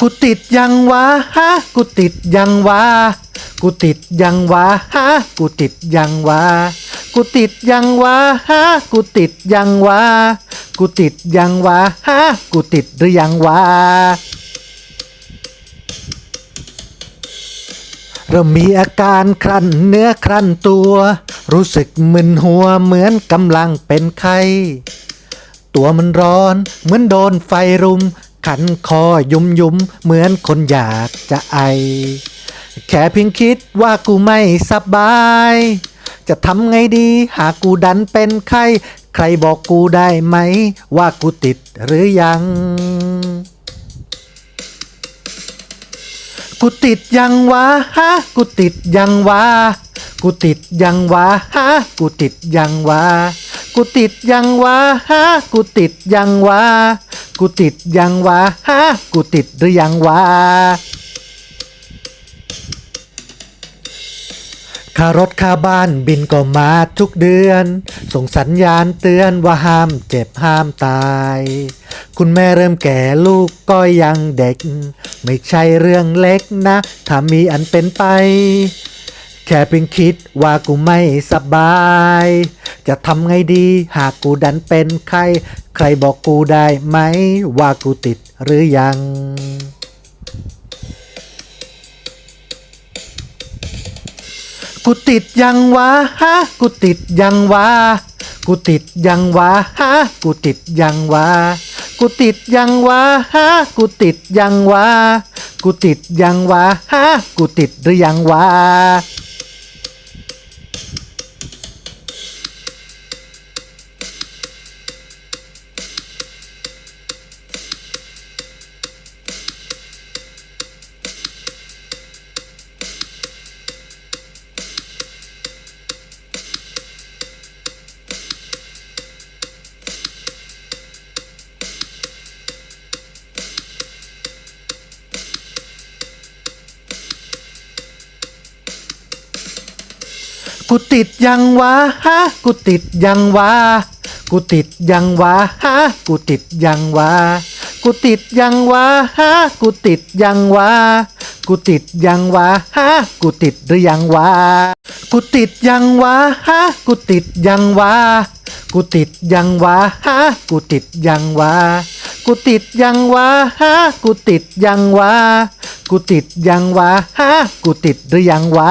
กูติดยังวะฮะกูติดยังวะกูติดยังวะฮะกูติดยังวะกูติดยังวะฮะกูติดยังวะกูติดยังวะฮะกูติดหรือยังวะเริ่มมีอาการครั่นเนื้อครั่นตัว รู้สึกมึนหัวเหมือนกำลังเป็นไข้ ตัวมันร้อนเหมือนโดนไฟรุม ขันคอยุมยุมเหมือนคนอยากจะไอ แค่เพียงคิดว่ากูไม่สบาย จะทำไงดีหากกูดันเป็นไข้ใครบอกกูได้ไหม ว่ากูติดหรือยัง กูติดยังวะฮะกูติดยังวะกูติดยังวะฮะกูติดยังวะกูติดยังวะฮะกูติดยังวะ กูติดยังวะฮะกูติดหรือยังวะค่ารถค่าบ้านบินก็มาทุกเดือน ส่งสัญญาณเตือนว่าห้ามเจ็บห้ามตาย คุณแม่เริ่มแก่ลูกก็ยังเด็ก ไม่ใช่เรื่องเล็กนะ ถ้ามีอันเป็นไป แค่เพียงคิดว่ากูไม่สบาย จะทำไงดีหากกูดันเป็นไข้ใครบอกกูได้ไหม ว่ากูติดหรือยังกูติดยังวะฮะกูติดยังวะกูติดยังวะฮะกูติดยังวะกูติดยังวะฮะกูติดยังวะกูติดยังวะฮะกูติดหรือยังวะ กูติดยังวะฮะกูติดยังวะกูติดยังวะฮะกูติดยังวะกูติดยังวะฮะกูติดยังวะกูติดยังวะฮะกูติดหรือยังวะกูติดยังวะฮะกูติดยังวะกูติดยังวะฮะกูติดยังวะกูติดยังวะฮะกูติดยังวะกูติดยังวะฮะกูติดหรือยังวะ